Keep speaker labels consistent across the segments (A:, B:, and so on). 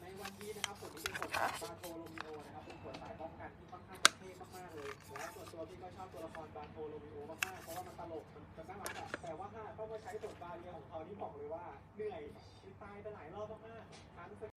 A: ในวันนี้นะครับผมนี่เป็นคนบาโทโรมิโอนะครับเป็นบทสายป้องกันที่ค่อนข้างจะเท่มากๆเลยและส่วนตัวพี่ก็ชอบตัวละครบาโทโรมิโอมากๆเพราะว่ามันตลกมันน่ารักอะแต่ว่าถ้าต้องมาใช้บทบาเรียของเขาที่บอกเลยว่าเหนื่อยตายไปหลายรอบมากๆทั้ง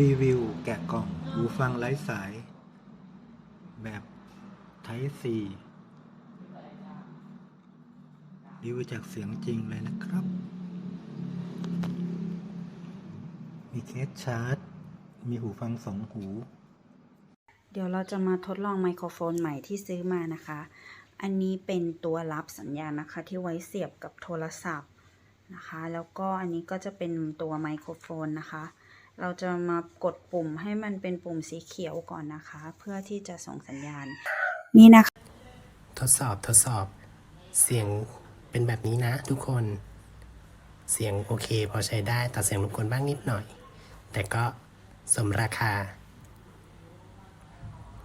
B: รีวิวแกะกล่องหูฟังไร้สาย แบบ Type C รีวิวจากเสียงจริงเลยนะครับ มีเคสชาร์จ มีหูฟังสองหู
C: เดี๋ยวเราจะมาทดลองไมโครโฟนใหม่ที่ซื้อมานะคะ อันนี้เป็นตัวรับสัญญาณนะคะ ที่ไว้เสียบกับโทรศัพท์นะคะ แล้วก็อันนี้ก็จะเป็นตัวไมโครโฟนนะคะ เราจะมากดปุ่มให้มันเป็นปุ่มสีเขียวก่อนนะคะ เพื่อที่จะส่งสัญญาณ นี่นะคะ
D: ทดสอบทดสอบเสียงเป็นแบบนี้นะทุกคน เสียงโอเค พอใช้ได้ตัดเสียงรบกวนบ้างนิดหน่อย แต่ก็สมราคา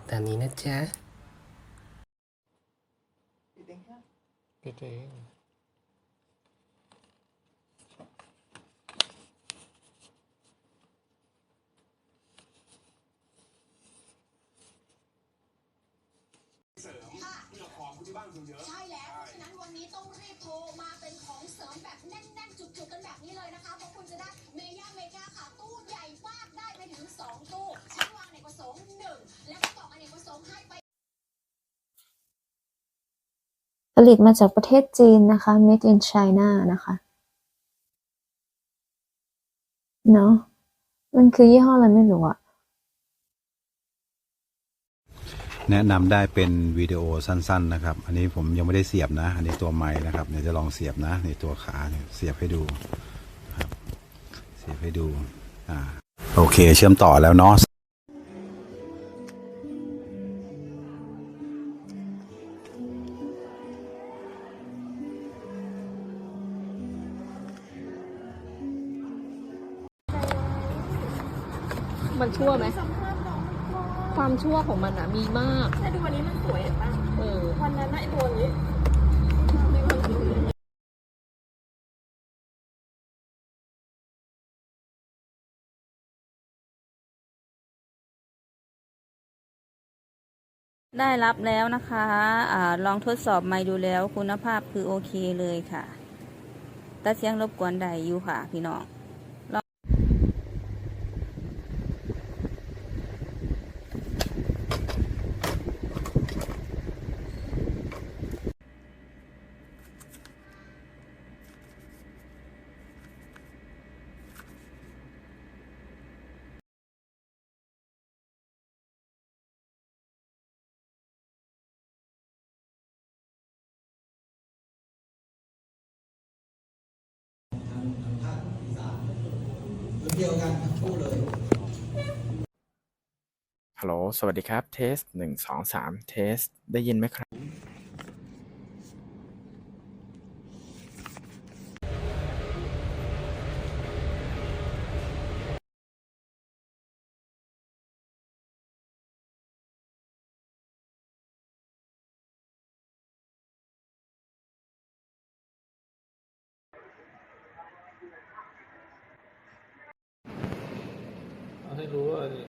D: ตามนี้นะจ๊ะ
E: ปิดเอง
F: ใช่แล้วเพราะฉะนั้นวันนี้ต้องรีบโทรมาเป็นของเสริมแบบแน่นๆ จุกๆกันแบบนี้เลยนะคะเพราะคุณจะได้เมย่าเมกาค่ะตู้ใหญ่มากได้ไปถึง 2 ตู้ชั้นวางอเนกประสงค์หนึ่งแล้วก็กล่องอเนกประสงค์ให้ไป
G: ผลิตมาจากประเทศจีนนะคะ made in China นะคะเนาะมันคือยี่ห้ออะไรไม่รู้อะ
B: แนะนำได้เป็นวิดีโอสั้นๆนะครับ อันนี้ผมยังไม่ได้เสียบนะ อันนี้ตัวไม้นะครับเดี๋ยวจะลองเสียบนะในตัวขาเนี่ยเสียบให้ดูครับเสียบให้ดูอ่าโอเคเชื่อมต่อแล้วเนาะ
H: มันชั่วไหม ความชั่วของมันอะมีมาก
I: ใช่ดูวันนี้มันสวยเห็นปะ
H: เออ
I: วันนั้นน่ะไอตัวนี้
C: ได้รับแล้วนะคะอาลองทดสอบไมค์ดูแล้วคุณภาพคือโอเคเลยค่ะ แต่เสียงรบกวนใดอยู่ค่ะ พี่น้อง
E: ฮัลโหล สวัสดีครับ เทสหนึ่งสองสามเทส ได้ยินไหมครับ Thấy!